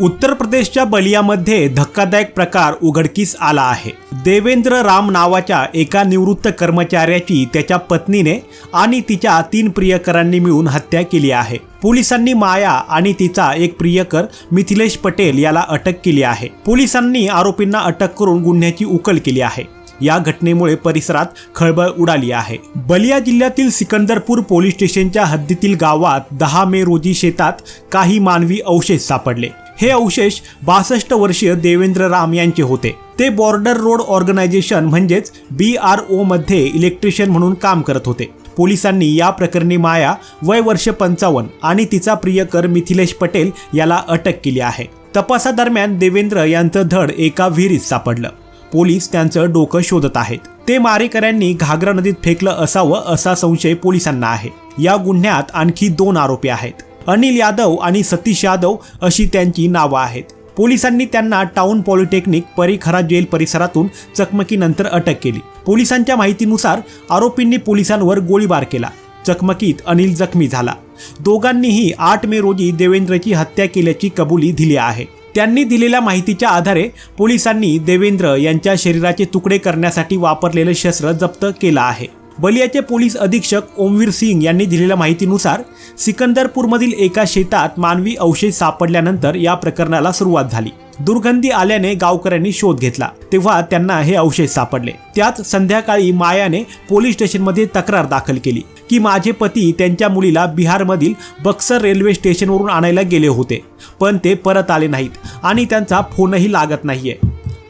उत्तर प्रदेशच्या बलियामध्ये धक्कादायक प्रकार उघडकीस आला आहे. देवेंद्र राम नावाच्या एका निवृत्त कर्मचाऱ्याची त्याच्या पत्नीने आणि तिच्या तीन प्रियकरांनी मिळून हत्या केली आहे. पोलिसांनी माया आणि तिचा एक प्रियकर मिथिलेश पटेल याला अटक केली आहे. पोलिसांनी आरोपींना अटक करून गुन्ह्याची उकल केली आहे. या घटनेमुळे परिसरात खळबळ उडाली आहे. बलिया जिल्ह्यातील सिकंदरपूर पोलीस स्टेशनच्या हद्दीतील गावात दहा मे रोजी शेतात काही मानवी अवशेष सापडले. हे अवशेष बासष्ट वर्षीय देवेंद्र राम यांचे होते. ते बॉर्डर रोड ऑर्गनायझेशन म्हणजेच बी आर ओ मध्ये इलेक्ट्रिशियन म्हणून काम करत होते. पोलिसांनी या प्रकरणी माया वय वर्ष पंचावन्न आणि तिचा प्रियकर मिथिलेश पटेल याला अटक केली आहे. तपासादरम्यान देवेंद्र यांचं धड एका विहिरीत सापडलं. पोलीस त्यांचं डोकं शोधत आहेत. ते मारेकऱ्यांनी घागरा नदीत फेकलं असावं असा संशय पोलिसांना आहे. या गुन्ह्यात आणखी दोन आरोपी आहेत. अनिल यादव आणि सतीश यादव अशी त्यांची नावं आहेत. पोलिसांनी त्यांना टाउन पॉलिटेक्निक परिखरा जेल परिसरातून चकमकीनंतर अटक केली. पोलिसांच्या माहितीनुसार आरोपींनी पोलिसांवर गोळीबार केला. चकमकीत अनिल जखमी झाला. दोघांनीही आठ मे रोजी देवेंद्रची हत्या केल्याची कबुली दिली आहे. त्यांनी दिलेल्या माहितीच्या आधारे पोलिसांनी देवेंद्र यांच्या शरीराचे तुकडे करण्यासाठी वापरलेलं शस्त्र जप्त केलं आहे. बलियाचे पोलीस अधीक्षक ओमवीर सिंग यांनी दिलेल्या माहितीनुसार सिकंदरपूरमधील एका शेतात मानवी अवशेष सापडल्यानंतर या प्रकरणाला सुरुवात झाली. दुर्गंधी आल्याने गावकऱ्यांनी शोध घेतला. तेव्हा त्यांना हे अवशेष सापडले. त्याच संध्याकाळी मायाने पोलीस स्टेशनमध्ये तक्रार दाखल केली की माझे पती त्यांच्या मुलीला बिहारमधील बक्सर रेल्वे स्टेशनवरून आणायला गेले होते. पण ते परत आले नाहीत आणि त्यांचा फोनही लागत नाहीये.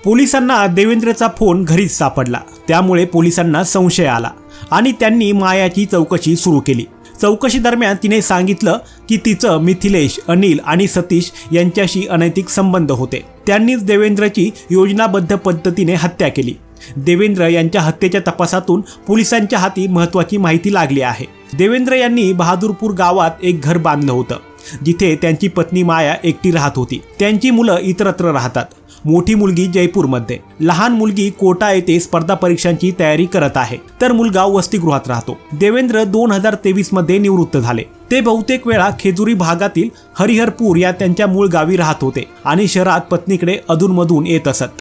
पोलिसांना देवेंद्रचा फोन घरीच सापडला. त्यामुळे पोलिसांना संशय आला आणि त्यांनी मायाची चौकशी सुरू केली. चौकशी दरम्यान तिने सांगितलं की तिचं मिथिलेश अनिल आणि सतीश यांच्याशी अनैतिक संबंध होते. त्यांनीच देवेंद्रची योजनाबद्ध पद्धतीने हत्या केली. देवेंद्र यांच्या हत्येच्या तपासातून पोलिसांच्या हाती महत्वाची माहिती लागली आहे. देवेंद्र यांनी बहादूरपूर गावात एक घर बांधलं होतं जिथे त्यांची पत्नी माया एकटी राहत होती. त्यांची मुलं इतरत्र राहतात. मोठी मुलगी जयपूरमध्ये. लहान मुलगी कोटा येथे स्पर्धा परीक्षांची तयारी करत आहे. तर मुलगा वसतिगृहात राहतो. देवेंद्र दोन हजार तेवीसमध्ये निवृत्त झाले. ते बहुतेक वेळा खेजुरी भागातील हरिहरपूर या त्यांच्या मूळ गावी राहत होते आणि शहरात पत्नीकडे अधूनमधून येत असत.